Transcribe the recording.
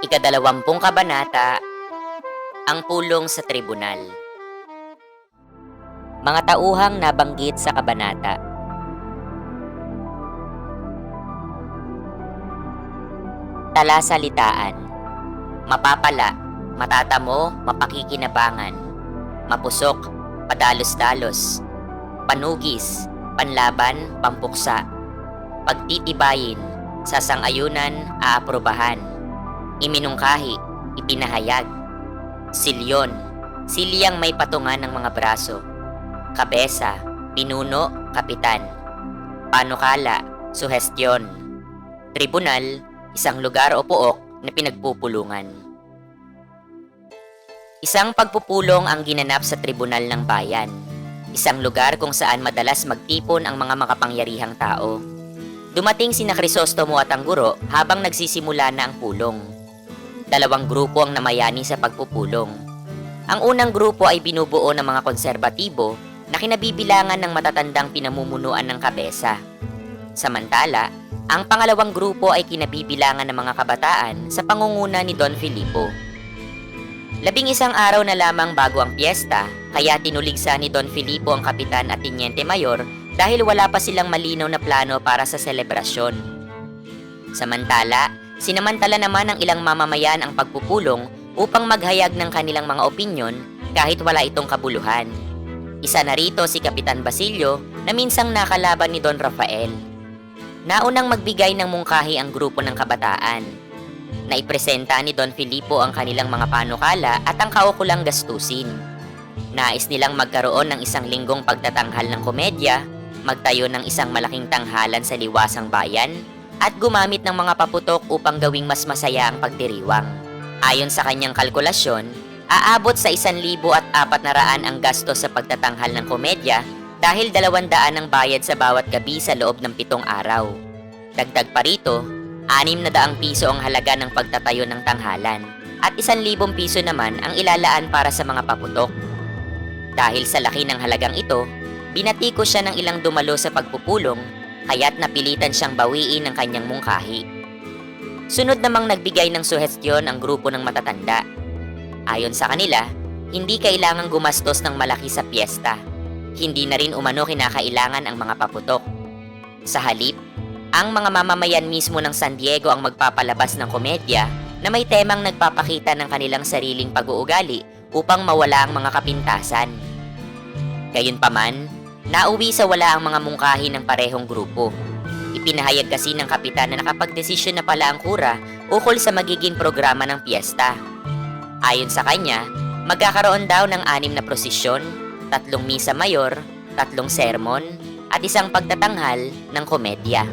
Ikadalawampung kabanata, ang pulong sa tribunal. Mga tauhang nabanggit sa kabanata. Talasalitaan. Mapapala, matatamo, mapakikinabangan. Mapusok, padalos-dalos. Panugis, panlaban, pampuksa. Pagtitibayin, sasang-ayunan, aaprobahan iminungkahi, ipinahayag. Silyon, silyang may patungan ng mga braso. Kabesa, pinuno, kapitan. Panukala, suhestyon. Tribunal, isang lugar o pook na pinagpupulungan. Isang pagpupulong ang ginanap sa tribunal ng bayan. Isang lugar kung saan madalas magtipon ang mga makapangyarihang tao. Dumating sina Crisostomo at ang guro habang nagsisimula na ang pulong. Dalawang grupo ang namayani sa pagpupulong. Ang unang grupo ay binubuo ng mga konserbatibo na kinabibilangan ng matatandang pinamumunuan ng kabesa. Samantala, ang pangalawang grupo ay kinabibilangan ng mga kabataan sa pangunguna ni Don Filipo. Labing isang araw na lamang bago ang piyesta, kaya tinuligsa ni Don Filipo ang kapitan at tinyente mayor dahil wala pa silang malinaw na plano para sa selebrasyon. Samantala, Sinamantala naman ng ilang mamamayan ang pagpupulong upang maghayag ng kanilang mga opinyon kahit wala itong kabuluhan. Isa na rito si Kapitan Basilio na minsang nakalaban ni Don Rafael. Naunang magbigay ng mungkahi ang grupo ng kabataan. Naipresenta ni Don Filipo ang kanilang mga panukala at ang kaukulang gastusin. Nais nilang magkaroon ng isang linggong pagtatanghal ng komedya, magtayo ng isang malaking tanghalan sa liwasang bayan, at gumamit ng mga paputok upang gawing mas masaya ang pagdiriwang. Ayon sa kanyang kalkulasyon, aabot sa 1,000 at 400 ang gasto sa pagtatanghal ng komedya dahil 200 ang bayad sa bawat gabi sa loob ng pitong araw. Dagdag pa rito, 600 piso ang halaga ng pagtatayo ng tanghalan at 1,000 piso naman ang ilalaan para sa mga paputok. Dahil sa laki ng halagang ito, binatiko siya ng ilang dumalo sa pagpupulong kaya't napilitan siyang bawiin ng kanyang mungkahi. Sunod namang nagbigay ng suhestyon ang grupo ng matatanda. Ayon sa kanila, hindi kailangang gumastos ng malaki sa piyesta. Hindi na rin umano kinakailangan ang mga paputok. Sa halip, ang mga mamamayan mismo ng San Diego ang magpapalabas ng komedya na may temang nagpapakita ng kanilang sariling pag-uugali upang mawala ang mga kapintasan. Gayunpaman, Nauwi sa wala ang mga mungkahi ng parehong grupo. Ipinahayag kasi ng kapitan na nakapagdesisyon na pala ang kura ukol sa magiging programa ng piyesta. Ayon sa kanya, magkakaroon daw ng anim na prosesyon, tatlong misa mayor, tatlong sermon, at isang pagtatanghal ng komedya.